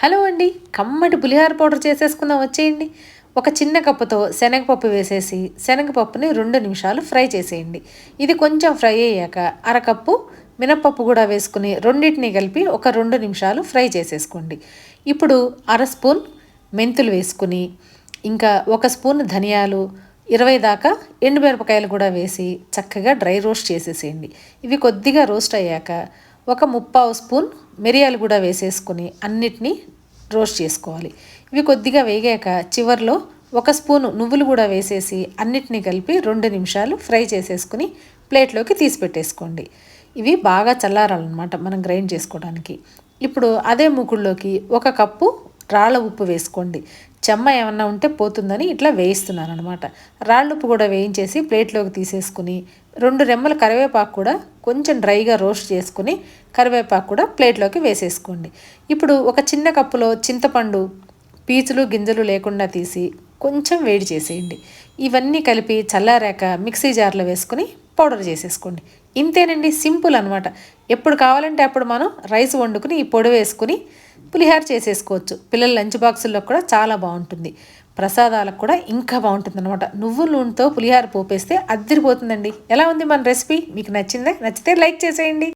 Hello అండి కమ్మటి పులిహార powder చేసేసుకుందాం వచ్చేయండి. ఒక చిన్న కప్పుతో శనగపప్పు వేసేసి శనగపప్పుని రెండు నిమిషాలు ఫ్రై చేసేయండి. ఇది కొంచెం ఫ్రై అయ్యాక అరకప్పు మినపప్పు కూడా వేసుకుని రెండింటిని కలిపి ఒక రెండు నిమిషాలు ఫ్రై చేసేసుకోండి. ఇప్పుడు అర స్పూన్ మెంతులు వేసుకుని ఇంకా ఒక స్పూన్ ధనియాలు ఇరవై దాకా ఎండుమిరపకాయలు కూడా వేసి చక్కగా డ్రై రోస్ట్ చేసేసేయండి. ఇవి కొద్దిగా రోస్ట్ అయ్యాక ఒక ముప్పావు స్పూన్ మిరియాలు కూడా వేసేసుకుని అన్నిటినీ రోస్ట్ చేసుకోవాలి. ఇవి కొద్దిగా వేగాక చివర్లో ఒక స్పూను నువ్వులు కూడా వేసేసి అన్నిటినీ కలిపి రెండు నిమిషాలు ఫ్రై చేసేసుకుని ప్లేట్లోకి తీసి పెట్టేసుకోండి. ఇవి బాగా చల్లారాలన్నమాట మనం గ్రైండ్ చేసుకోవడానికి. ఇప్పుడు అదే మూకుడులోకి ఒక కప్పు రాళ్ళ ఉప్పు వేసుకోండి. చెమ్మ ఏమన్నా ఉంటే పోతుందని ఇట్లా వేయిస్తున్నాను అనమాట రాళ్ళుప్పు కూడా వేయించేసి ప్లేట్లోకి తీసేసుకుని రెండు రెమ్మల కరివేపాకు కూడా కొంచెం డ్రైగా రోస్ట్ చేసుకుని కరివేపాకు కూడా ప్లేట్లోకి వేసేసుకోండి. ఇప్పుడు ఒక చిన్న కప్పులో చింతపండు పీచులు గింజలు లేకుండా తీసి కొంచెం వేడి చేసేయండి. ఇవన్నీ కలిపి చల్లారాక మిక్సీ జార్లో వేసుకుని పౌడర్ చేసేసుకోండి. ఇంతేనండి సింపుల్ అనమాట ఎప్పుడు కావాలంటే అప్పుడు మనం రైస్ వండుకుని ఈ పొడి వేసుకుని పులిహార చేసేసుకోవచ్చు. పిల్లల లంచ్ బాక్సుల్లో కూడా చాలా బాగుంటుంది. ప్రసాదాలకు కూడా ఇంకా బాగుంటుంది అనమాట నువ్వుల నూనెతో పులిహార పోపేస్తే అద్దరిపోతుందండి ఎలా ఉంది మన రెసిపీ? మీకు నచ్చిందా? నచ్చితే లైక్ చేసేయండి.